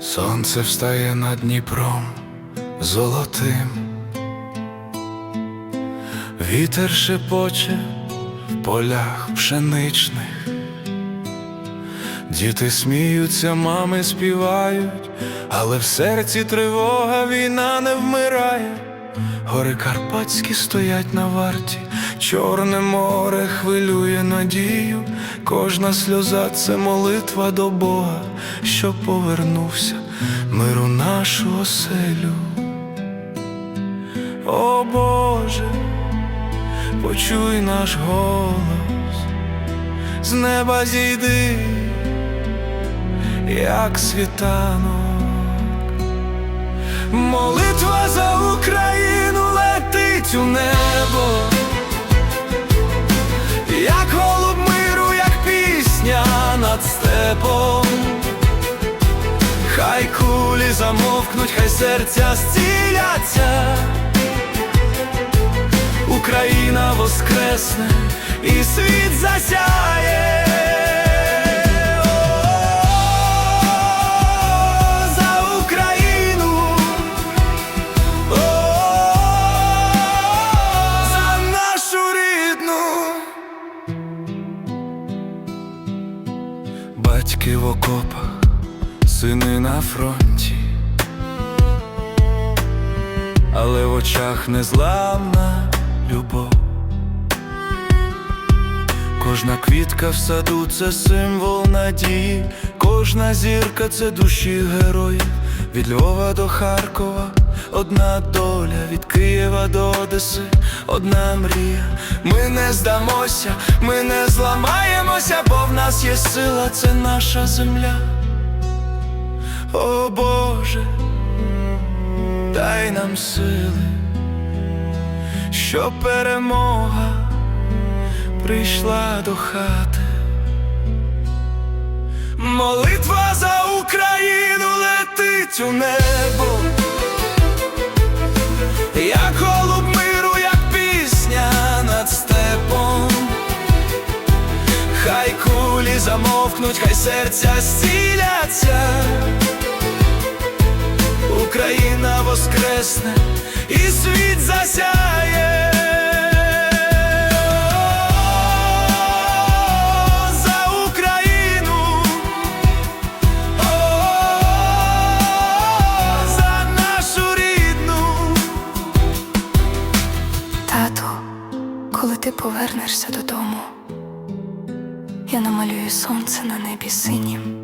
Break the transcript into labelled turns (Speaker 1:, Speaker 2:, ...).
Speaker 1: Сонце встає над Дніпром золотим, вітер шепоче в полях пшеничних, діти сміються, мами співають, але в серці тривога, війна не вмирає. Гори Карпатські стоять на варті, Чорне море хвилює надію, кожна сльоза це молитва до Бога, що повернувся мир у нашу оселю. О Боже, почуй наш голос, з неба зійди, як світанок. Молитва за Україну летить у небо, степом. Хай кулі замовкнуть, хай серця зціляться. Україна воскресне і світ засяє. Батьки в окопах, сини на фронті, але в очах незламна любов. Кожна квітка в саду це символ надії, кожна зірка це душі героїв. Від Львова до Харкова одна доля, від Києва до Одеси одна мрія. Ми не здамося, ми не зламаємося, бо в нас є сила, це наша земля. О Боже, дай нам сили, щоб перемога прийшла до хати. Молитва за Україну летить у небо, як голуб миру, як пісня над степом. Хай кулі замовкнуть, хай серця зціляться. Україна воскресне і світ засяє.
Speaker 2: Ти повернешся додому, я намалюю сонце на небі синім.